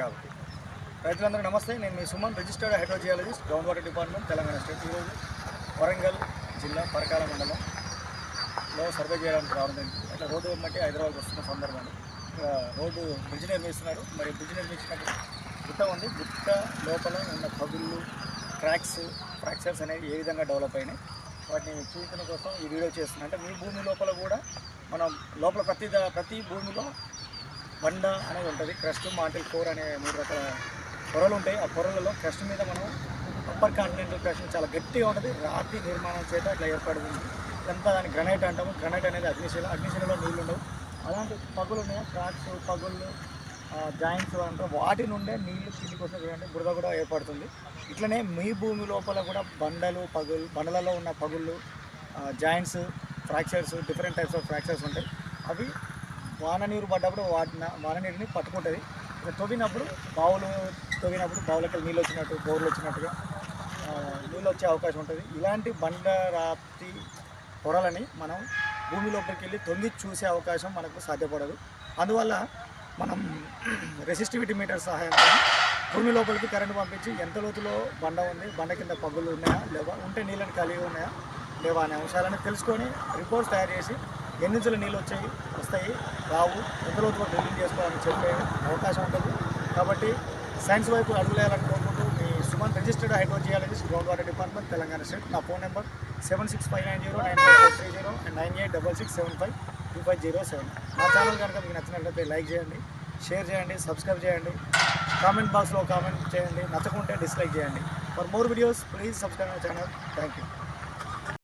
రైతులందరూ నమస్తే. నేను మీ Suman registered hydrogeologist ground water department Telangana state. ఈరోజు వరంగల్ జిల్లా పరకాల మండలంలో సర్వే చేయడానికి రావడం జరిగింది. అట్లా రోడ్డు బట్టి హైదరాబాద్ వస్తున్న సందర్భంలో రోడ్డు బ్రిడ్జ్ నిర్మిస్తున్నారు. మరి బ్రిడ్జ్ నిర్మించినప్పుడు గుట్ట ఉంది. గుట్ట లోపల ఉన్న పగుళ్ళు ట్రాక్స్ ఫ్రాక్చర్స్ అనేవి ఏ విధంగా డెవలప్ అయినాయి? వాటిని చూపించడం కోసం ఈ వీడియో చేస్తున్నాను అంటే మీ భూమి లోపల కూడా మనం లోపల ప్రతి దా- ప్రతి భూమిలో బండ అనేది ఉంటుంది. క్రస్ట్ మాంటిల్ కోర్ అనే మూడు రకాల పొరలు ఉంటాయి. ఆ పొరలలో క్రస్ట్ మీద మనం అప్పర్ కాంటినెంటల్ క్రస్ట్ చాలా గట్టిగా ఉంటుంది. రాతి నిర్మాణం చేత ఇట్లా ఏర్పడుతుంది. ఇదంతా దాన్ని గ్రనైట్ అంటాము. గ్రనైట్ అనేది అగ్నిశీల అగ్నిశీలలో నీళ్ళు ఉండవు. అలాంటి పగులు ఉన్నాయి. క్రాక్స్ పగుళ్ళు జాయింట్స్ అంటారు. వాటి నుండే నీళ్ళు కిందికి కోసం బురద కూడా ఏర్పడుతుంది. ఇట్లనే మీ భూమి లోపల కూడా బండలు పగులు బండలలో ఉన్న పగుళ్ళు joints fractures different types of fractures ఉంటాయి. అవి వాన నీరు పడ్డప్పుడు వాటిన వాన నీరుని పట్టుకుంటుంది. ఇక తవ్వినప్పుడు బావులు తవ్వినప్పుడు బావులకి నీళ్ళు వచ్చినట్టు బోర్లు వచ్చినట్టుగా నీళ్ళు వచ్చే అవకాశం ఉంటుంది. ఇలాంటి బండ రాతి పొరలని మనం భూమి లోపలికి వెళ్ళి తొంగి చూసే అవకాశం మనకు సాధ్యపడదు. అందువల్ల మనం రెసిస్టివిటీ మీటర్ సహాయంతో భూమి లోపలికి కరెంటు పంపించి ఎంత లోతులో బండ ఉంది బండ కింద పగ్గులు ఉన్నాయా లేవా ఉంటే నీళ్ళని కలిగి ఉన్నాయా లేవా అనే అంశాలను తెలుసుకొని రిపోర్ట్స్ తయారు చేసి ఎన్ని ఇంచుల నీళ్ళు వచ్చాయి వస్తాయి. రావు ఎంత రోజు కూడా డ్రిల్లింగ్ చేసుకోవాలని చెప్పే అవకాశం ఉంటుంది. కాబట్టి సైన్స్ వైపు అడుగులేయాలని కోరుకుంటూ మీ Suman registered hydrogeologist ground water department Telangana state. నా phone number seven six five nine zero nine five three zero and nine eight double six seven five two five zero seven. నా channel కనుక మీకు నచ్చినట్లయితే like చేయండి share చేయండి subscribe చేయండి. Comment బాక్స్లో comment చేయండి. నచ్చకుంటే డిస్లైక్ చేయండి. For more videos please subscribe my channel. Thank you.